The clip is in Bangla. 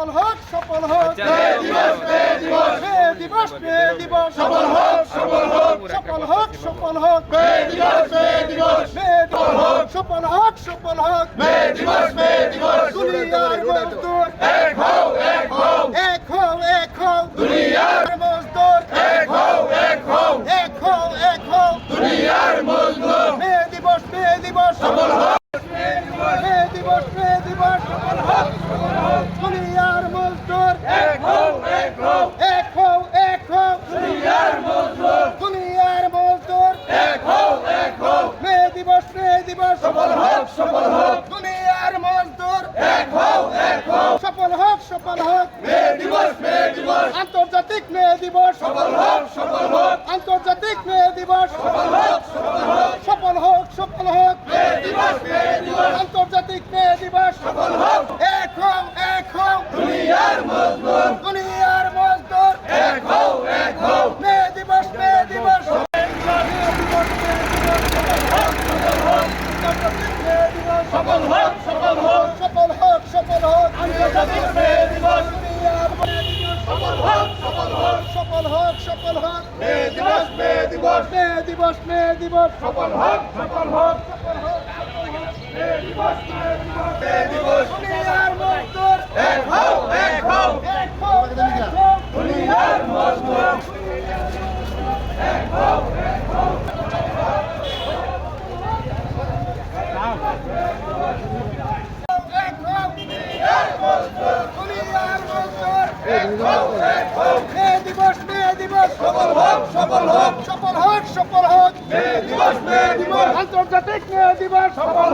সফল হোক সফল হোক মে দিবস, দিবস। দিবস সফল হোক, সফল হোক। সফল হোক সফল হোক দিবস, দিবস। সফল হোক সফল হোক দিবস, দিবস। দুনিয়ার মজদুর এক হও, এক হও। এক হও এক হও দুনিয়ার মজদুর এক হও, এক হও। এক হও এক হও দুনিয়ার মজদুর। মে দিবস মে দিবস সফল হোক। মে দিবস মে দিবস সফল হোক সফল হোক দুনিয়ার মজদুর এক হও, এক হও। এক হও এক হও দুনিয়ার মজদুর। দুনিয়ার মজদুর এক হও, এক হও। মে দিবস মে দিবস সফল হোক, সফল হোক। দুনিয়ার মজদুর এক হও, এক হও। সফল হোক সফল হোক মে দিবস, মে দিবস। আন্তর্জাতিক মে দিবস সফল হোক, সফল হোক। আন্তর্জাতিক মে দিবস সফল হোক, সফল হোক। সফল হোক সফল হোক মে দিবস, মে দিবস। আন্তর্জাতিক মে দিবস সফল হোক। এক হও এক হও দুনিয়ার মজদুর। দুনিয়ার মজদুর এক হও, এক হও। মে দিবস মে দিবস সফল হোক, সফল হোক। সফল হোক সফল হোক আন্তর্জাতিক মে দিবস। দুনিয়ার মে দিবস সফল হোক, সফল হোক। সফল হোক সফল হোক মে দিবস, মে দিবস। মে দিবস মে দিবস সফল হোক, সফল হোক। মে দিবস, মে দিবস। মে দিবস। দুনিয়ার মজদুর এক হও, এক হও। এক হও এক হও দুনিয়ার মজদুর। এক হও দুনিয়ার মজদুর এক হও, এক হও। মে দিবস মে দিবস সফল হোক, সফল হোক। সফল হোক সফল হোক মে দিবস, মে দিবস। আন্তর্জাতিক মে দিবস সফল।